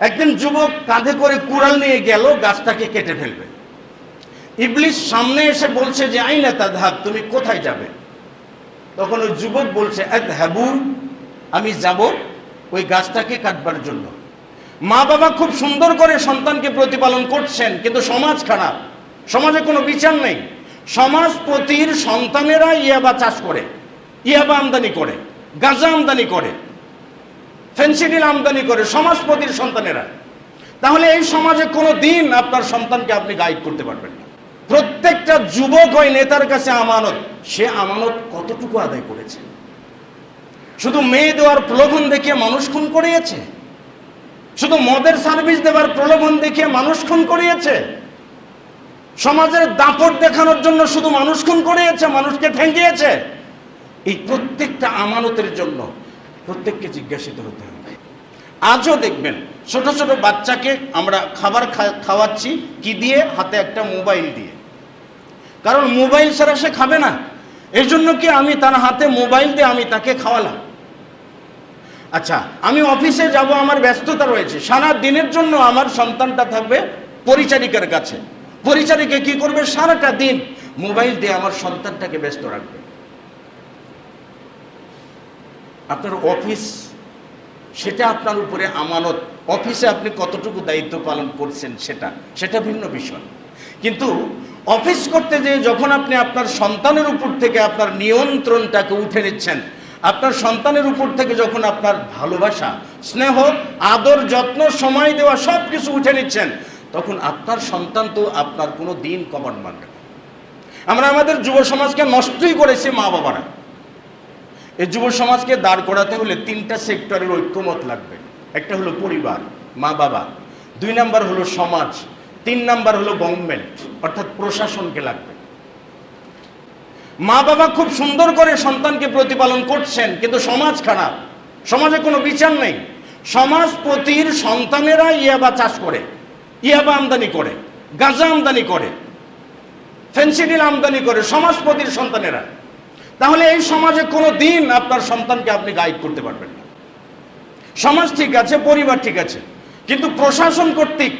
একদিন যুবক কাঁধে করে কুড়াল নিয়ে গেল, গাছটাকে কেটে ফেলবে। ইবলিস সামনে এসে বলছে যে, আইনা তাধাব তুমি কোথায় যাবে? তখন ওই যুবক বলছে এক হ্যাবু আমি যাব ওই গাছটাকে কাটবার জন্য। মা বাবা খুব সুন্দর করে সন্তানকে প্রতিপালন করছেন, কিন্তু সমাজ খারাপ। সমাজে কোনো বিচার নেই। সমাজপতির সন্তানেরা ইয়াবা চাষ করে, ইয়াবা আমদানি করে, গাঁজা আমদানি করে। ফেন্সিডিল আমদানি করে সমাজপতির সন্তানেরা। তাহলে এই সমাজে কোনো দিন আপনার সন্তানকে আপনি গাইড করতে পারবেন না। প্রত্যেকটা যুবক ওই নেতার কাছে আমানত। সে আমানত কতটুকু আদায় করেছে? শুধু মেয়ে দেওয়ার প্রলোভন দেখিয়ে মানুষ খুন করিয়েছে? শুধু মদের সার্ভিস দেওয়ার প্রলোভন দেখিয়ে মানুষ খুন করিয়েছে? সমাজের দাপট দেখানোর জন্য শুধু মানুষ খুন করিয়েছে, মানুষকে ঠেঙ্গিয়েছে? এই প্রত্যেকটা আমানতের জন্য প্রত্যেককে জিজ্ঞাসিত হতে হবে। আজও দেখবেন ছোট ছোট বাচ্চাকে আমরা খাবার খাওয়াচ্ছি কি দিয়ে? হাতে একটা মোবাইল দিয়ে। কারণ মোবাইল ছাড়া সে খাবে না। এই জন্য কি আমি তার হাতে মোবাইল দিয়ে আমি তাকে খাওয়ালাম? আচ্ছা আমি অফিসে যাব, আমার ব্যস্ততা রয়েছে। সারা দিনের জন্য আমার সন্তানটা থাকবে পরিচারিকার কাছে। পরিচারিকা কি করবে? সারাটা দিন মোবাইল দিয়ে আমার সন্তানটাকে ব্যস্ত রাখবে। আপনার অফিস সেটা আপনার উপরে আমানত। অফিসে আপনি কতটুকু দায়িত্ব পালন করছেন সেটা সেটা ভিন্ন বিষয়। কিন্তু অফিস করতে যেয়ে যখন আপনি আপনার সন্তানের উপর থেকে আপনার নিয়ন্ত্রণটাকে উঠে নিচ্ছেন, আপনার সন্তানের উপর থেকে যখন আপনার ভালোবাসা, স্নেহ, আদর, যত্ন, সময় দেওয়া সব কিছু উঠে নিচ্ছেন, তখন আপনার সন্তান তো আপনার কোনো দিন কমান মানবে আমরা আমাদের যুব সমাজকে নষ্টই করেছি মা বাবারা এই যুব সমাজকে দাঁড় করাতে হলে তিনটা সেক্টরের ঐক্যমত লাগবে। একটা হলো পরিবার, মা বাবা। দুই নাম্বার হলো সমাজ। তিন নাম্বার হলো গভর্নমেন্ট অর্থাৎ প্রশাসনকে লাগবে। মা বাবা খুব সুন্দর করে সন্তানকে প্রতিপালন করছেন, কিন্তু সমাজ খারাপ। সমাজে কোনো বিচার নেই। সমাজপতির সন্তানেরা ইয়াবা চাষ করে, ইয়াবা আমদানি করে, গাঁজা আমদানি করে ফেন্সিডিল আমদানি করে সমাজপতির সন্তানেরা। তাহলে এই সমাজে কোনো দিন আপনার সন্তানকে আপনি গাইড করতে পারবেন না। সমাজ ঠিক আছে, পরিবার ঠিক আছে, কিন্তু প্রশাসন কর্তৃক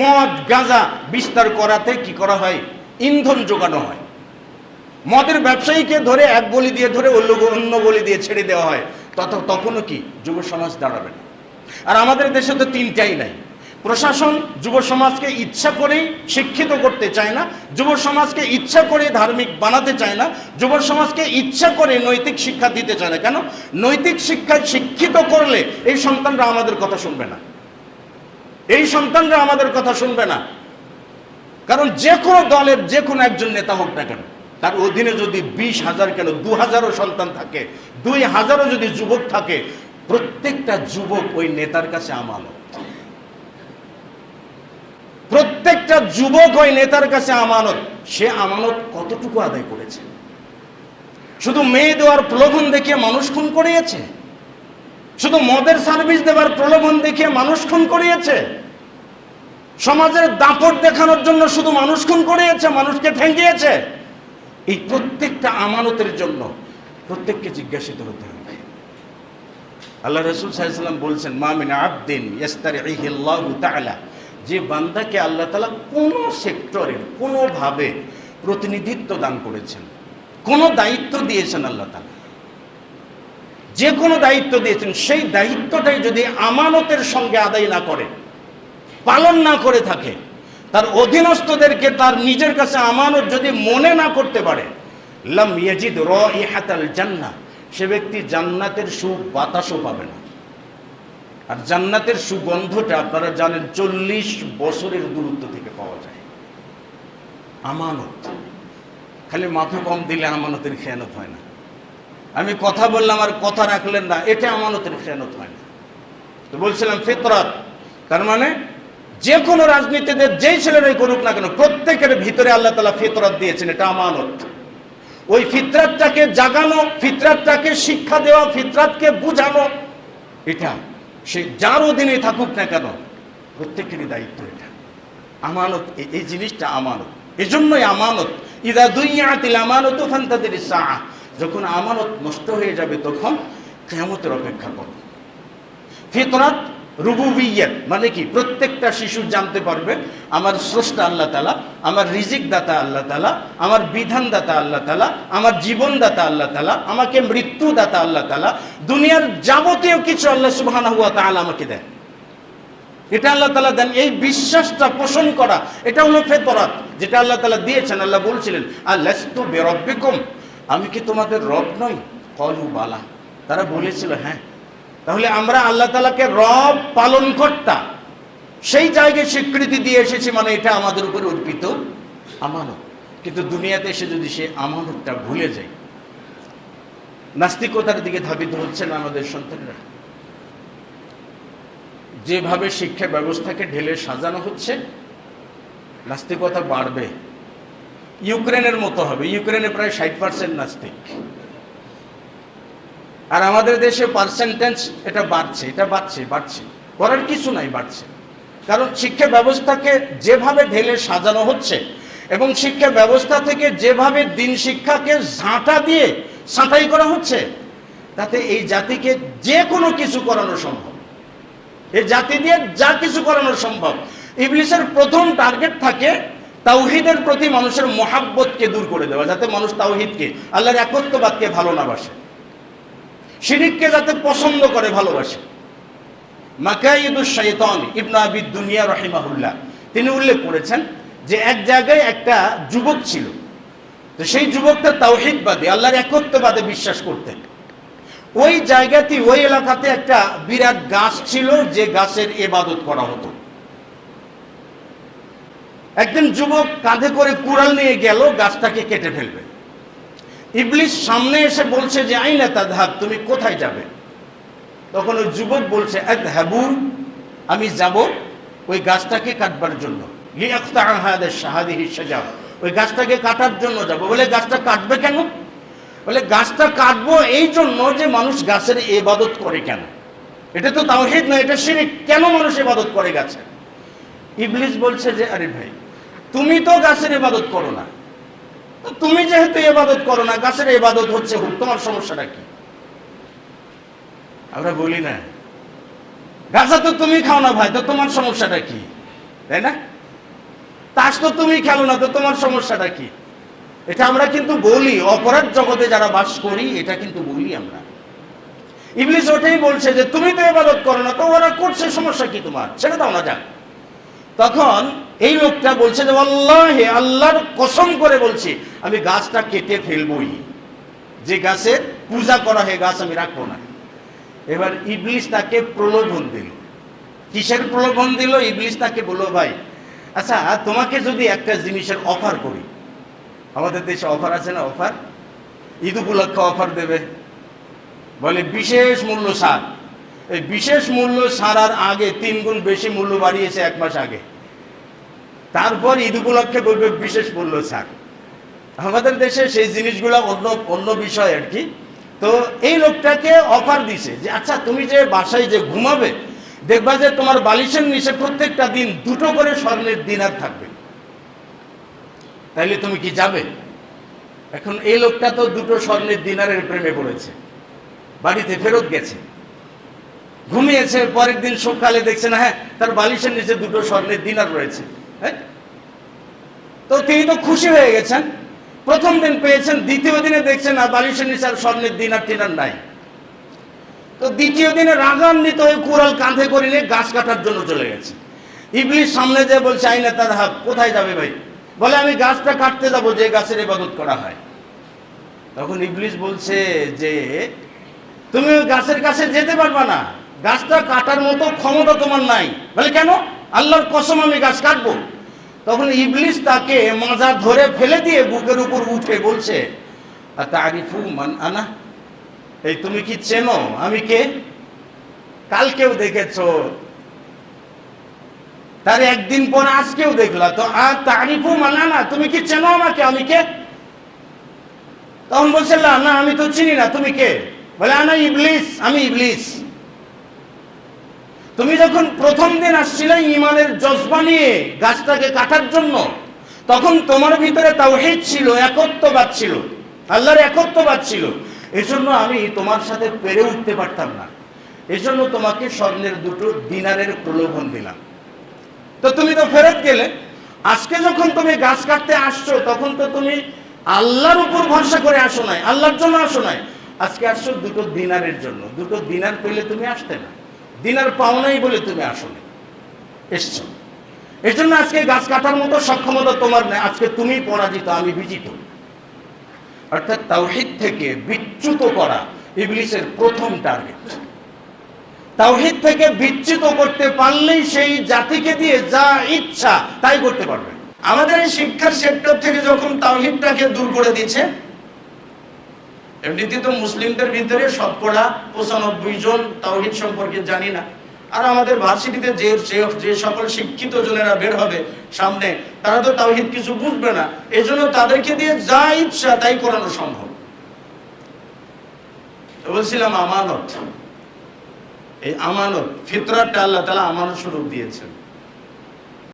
মদ, গাঁজা বিস্তার করাতে কি করা হয়? ইন্ধন যোগানো হয়। মদের ব্যবসায়ীকে ধরে এক বলি দিয়ে ধরে অন্য অন্য গলি দিয়ে ছেড়ে দেওয়া হয়। তত, তখনও কি যুব সমাজ দাঁড়াবে না। আর আমাদের দেশে তো তিনটাই নাই। প্রশাসন যুব সমাজকে ইচ্ছা করেই শিক্ষিত করতে চায় না, যুব সমাজকে ইচ্ছা করে ধার্মিক বানাতে চায় না, যুব সমাজকে ইচ্ছা করে নৈতিক শিক্ষা দিতে চায় না। কেন? নৈতিক শিক্ষায় শিক্ষিত করলে এই সন্তানরা আমাদের কথা শুনবে না। এই সন্তানরা আমাদের কথা শুনবে না। কারণ যে কোনো দলের যে কোনো একজন নেতা হোক না কেন, তার অধীনে যদি বিশ হাজার কেন দু হাজারও সন্তান থাকে, দুই হাজারও যদি যুবক থাকে, প্রত্যেকটা যুবক ওই নেতার কাছে আমানত। প্রত্যেকটা যুবক ওই নেতার কাছে আমানত। সে আমানত কতটুকু আদায় করেছে? শুধু মেয়ে দেওয়ার প্রলোভন দেখিয়ে মানুষ খুন করিয়েছে? শুধু মদের সার্ভিস দেওয়ার প্রলোভন দেখিয়ে মানুষ খুন করিয়েছে? সমাজের দাপট দেখানোর জন্য শুধু মানুষ খুন করিয়েছে, মানুষকে ঠেঙ্গিয়েছে? এই প্রত্যেকটা আমানতের জন্য প্রত্যেককে জিজ্ঞাসিত হতে হবে। আল্লাহ রসুল সাল্লাম বলছেন মামিন আবদিন ইস্তার তাআলা। যে বান্দাকে আল্লাহ তালা কোনো সেক্টরের, কোনোভাবে প্রতিনিধিত্ব দান করেছেন, কোনো দায়িত্ব দিয়েছেন আল্লাহ তালা। যে কোনো দায়িত্ব দিয়েছেন, সেই দায়িত্বটাই যদি আমানতের সঙ্গে আদায় না করে, পালন না করে থাকে, তার অধীনস্থদেরকে তার নিজের কাছে আমানত যদি মনে না করতে পারে, লাম ইয়াজিদ র ইহাতাল জান্না সে ব্যক্তি জান্নাতের সুখ বাতাসও পাবে না। আর জান্নাতের সুগন্ধটা আপনারা জানেন চল্লিশ বছরের দূরত্ব থেকে পাওয়া যায়। আমানত। খালি মাথা কম দিলে আমানতের খেয়ানত হয় না। আমি কথা বললাম আর কথা রাখলেন না, এটা আমানতের খেয়ানত হয় না। তো বলছিলাম, ফিতরাত, তার মানে যে কোনো রাজনীতিতে যেই ছেলেরাই করুক না কেন, প্রত্যেকের ভিতরে আল্লাহ তালা ফিতরাত দিয়েছেন, এটা আমানত। ওই ফিতরাতটাকে জাগানো, ফিতরাতটাকে শিক্ষা দেওয়া, ফিতরাতকে বুঝানো, এটা সে যার অধীনে থাকুক না কেন, প্রত্যেকেরই দায়িত্ব এটা। আমানত এই জিনিসটা আমানত। এই জন্যই আমানত। ইদা দুইয়াতিল আমানত ফান্তাদের তাদের যখন আমানত নষ্ট হয়ে যাবে তখন কেমতের অপেক্ষা করো। ফিতরাত রুবুবিয়াত মানে কি? প্রত্যেকটা শিশু জানতে পারবে, আমার স্রষ্টা আল্লাহ তালা আমার রিজিক দাতা আল্লাহ তালা আমার বিধান দাতা আল্লাহ তালা আমার জীবন দাতা আল্লাহ তালা আমাকে মৃত্যু দাতা আল্লাহ তালা দুনিয়ার যাবতীয় কিছু আল্লাহ সুবাহ আমাকে দেয়। এটা আল্লাহ তালা দেন, এই বিশ্বাসটা পোষণ করা, এটা হলো ফেতরাত, যেটা আল্লাহ তালা দিয়েছেন, আল্লাহ বলছিলেন আর লেস্তু বেরব্বিকুম, আমি কি তোমাদের রব নই? কলু বালা, তারা বলেছিল হ্যাঁ। তাহলে আমরা আল্লাহ তালাকে রব পালন কর্তা সেই জায়গায় স্বীকৃতি দিয়ে এসেছি মানে এটা আমাদের উপরে অর্পিত আমানত। কিন্তু দুনিয়াতে এসে যদি সে আমানতটা ভুলে যায়, নাস্তিকতার দিকে ধাবিত হচ্ছেন আমাদের সন্তানরা। যেভাবে শিক্ষা ব্যবস্থাকে ঢেলে সাজানো হচ্ছে, নাস্তিকতা বাড়বে। ইউক্রেনের মতো হবে। ইউক্রেনে প্রায় ষাট পার্সেন্ট নাস্তিক। আর আমাদের দেশে পার্সেন্টেজ এটা বাড়ছে এটা বাড়ছে বাড়ছে। করার কিছু নাই, বাড়ছে। কারণ শিক্ষা ব্যবস্থাকে যেভাবে ঢেলে সাজানো হচ্ছে এবং শিক্ষা ব্যবস্থা থেকে যেভাবে দিন শিক্ষাকে ঝাঁটা দিয়ে ছাঁটাই করা হচ্ছে, তাতে এই জাতিকে যে কোনো কিছু করানো সম্ভব। এই জাতি দিয়ে যা কিছু করানো সম্ভব। ইবলিসের প্রথম টার্গেট থাকে তাওহিদের প্রতি মানুষের মহাব্বতকে দূর করে দেওয়া, যাতে মানুষ তাওহিদকে, আল্লাহর একত্ববাদকে ভালো না বাসে। শিরিককে যাতে পছন্দ করে, ভালোবাসে। দুনিয়া রহিমাহুল্লাহ। তিনি উল্লেখ করেছেন যে এক জায়গায় একটা যুবক ছিল। তো সেই যুবকটা তাওহিদবাদী, আল্লাহর একত্ববাদে বিশ্বাস করতেন। ওই জায়গাতে ওই এলাকাতে একটা বিরাট গাছ ছিল, যে গাছের এবাদত করা হতো। একদিন যুবক কাঁধে করে কুড়াল নিয়ে গেল, গাছটাকে কেটে ফেলবে। ইবলিশ সামনে এসে বলছে যে, আইনা তাধাব তুমি কোথায় যাবে? তখন ওই যুবক বলছে এক হ্যাবু আমি যাব ওই গাছটাকে কাটবার জন্য। শাহাদি হিসাব ওই গাছটাকে কাটার জন্য যাব। বলে, গাছটা কাটবে কেন? বলে, গাছটা কাটবো এই জন্য যে মানুষ গাছের এবাদত করে কেন? এটা তো তাওহিদ না এটা শিরিক। কেন মানুষ এবাদত করে গাছে? ইবলিশ বলছে যে, আরে ভাই, তুমি তো গাছের এবাদত করো না। তুমি যেহেতু এবাদত করো না গাছের এবাদত হচ্ছে হোক তোমার সমস্যাটা কি? আমরা বলি না। গাছা তো তুমি খাও না ভাই তো তোমার সমস্যাটা কি? তাই না? তাস তো তুমি খেলো না তো তোমার সমস্যাটা কি? এটা আমরা কিন্তু বলি অপরাধ জগতে যারা বাস করি এটা কিন্তু বলি আমরা। ইংলিশ ওটাই বলছে যে তুমি তো এবাদত করো না তো ওরা করছে সমস্যা কি তোমার? ছেড়ে দাও না যাক তখন এই লোকটা বলছে যে আল্লাহে আল্লাহর কসম করে বলছি, আমি গাছটা কেটে ফেলবই। যে গাছের পূজা করা হয়, গাছ আমি রাখব না। এবার ইবলিশ তাকে প্রলোভন দিল। কিসের প্রলোভন দিল? ইবলিশ তাকে বলল, ভাই আচ্ছা তোমাকে যদি একটা জিনিসের অফার করি, আমাদের দেশে অফার আছে না অফার? ঈদ উপলক্ষে অফার দেবে। বলে, বিশেষ মূল্য ছাড় এই বিশেষ মূল্য সারার আগে তিন গুণ বেশি মূল্য বাড়িয়েছে এক মাস আগে। তারপর ঈদ উপলক্ষে বলবে বিশেষ মূল্য ছাড়। আমাদের দেশে সেই জিনিসগুলো অন্য অন্য বিষয় আর কি। তো এই লোকটাকে অফার দিছে যে আচ্ছা তুমি যে বাসায় যে ঘুমাবে, দেখবা যে তোমার বালিশের নিচে প্রত্যেকটা দিন দুটো করে স্বর্ণের দিনার থাকবে। তাইলে তুমি কি যাবে? এখন এই লোকটা তো দুটো স্বর্ণের দিনারের প্রেমে পড়েছে। বাড়িতে ফেরত গেছে। ঘুমিয়েছে, পরের দিন সকালে দেখছে না হ্যাঁ তার বালিশের নিচে দুটো স্বর্ণের দিনার রয়েছে হ্যাঁ? তো তিনি তো খুশি হয়ে গেছেন। প্রথম দিন পেয়েছেন, দ্বিতীয় দিনে দেখছেন না বালিশের নিচে আর স্বর্ণের দিনার টিনার নাই। তো দ্বিতীয় দিনে রাগান্বিত হয়ে কুড়াল কাঁধে করে নিয়ে গাছ কাটার জন্য চলে গেছে। ইবলিশ সামনে যে বলছে, আইনা তার হাত, কোথায় যাবে ভাই? বলে, আমি গাছটা কাটতে যাব, যে গাছের ইবাদত করা হয়। তখন ইবলিশ বলছে যে, তুমি গাছের কাছে যেতে পারবা না। গাছটা কাটার মতো ক্ষমতা তোমার নাই। বলে, কেন? আল্লাহর কসম আমি গাছ কাটবো। তখন ইবলিশ তাকে মাজা ধরে ফেলে দিয়ে বুকের উপর উঠে বলছে আনা? এই তুমি কি চেনো? আমি কে? কালকেও দেখেছ। তার একদিন পর আজকেও দেখলা। তো আর তারিফু মানা না তুমি কি চেনো আমাকে? আমি কে? তখন বলছে, না না, আমি তো চিনি না। তুমি কে? বলে, আনা ইবলিস, আমি ইবলিস। তুমি যখন প্রথম দিন আসছিলে ইমানের জজবা নিয়ে গাছটাকে কাটার জন্য, তখন তোমার ভিতরে তাওহিদ ছিল, একত্ববাদ ছিল, আল্লাহর একত্ববাদ ছিল। এই জন্য আমি তোমার সাথে পেরে উঠতে পারতাম না। এজন্য তোমাকে স্বর্ণের দুটো দিনারের প্রলোভন দিলাম। তো তুমি তো ফেরত গেলে। আজকে যখন তুমি গাছ কাটতে আসছো, তখন তো তুমি আল্লাহর উপর ভরসা করে আসো নাই, আল্লাহর জন্য আসো নাই। আজকে আসছো দুটো দিনারের জন্য। দুটো দিনার পেলে তুমি আসতে না। দিনার পাওনাই বলে তুমি আসলে। এসছো। এর জন্য আজকে গাছ কাটার মতো সক্ষমতা তোমার নেই। আজকে তুমি পরাজিত, আমি বিজিত। অর্থাৎ তাওহিদ থেকে বিচ্যুত করা ইবলিসের প্রথম টার্গেট তাওহিদ থেকে বিচ্যুত করতে পারলেই সেই জাতিকে দিয়ে যা ইচ্ছা তাই করতে পারবে। আমাদের এই শিক্ষার সেক্টর থেকে যখন তাওহিদটাকে দূর করে দিয়েছে এমনিতে তো মুসলিমদের ভিতরে শতকরা পঁচানব্বই জন তাওহিদ সম্পর্কে জানি না। আর আমাদের ভার্সিটিতে যে যে- সকল শিক্ষিত জনেরা বের হবে সামনে, তারা তো তাওহিদ কিছু বুঝবে না। এই জন্য তাদেরকে দিয়ে যা ইচ্ছা তাই করানো সম্ভব। বলছিলাম, আমানত। এই আমানত ফিতরাতটা আল্লাহ তালা আমানত স্বরূপ দিয়েছেন।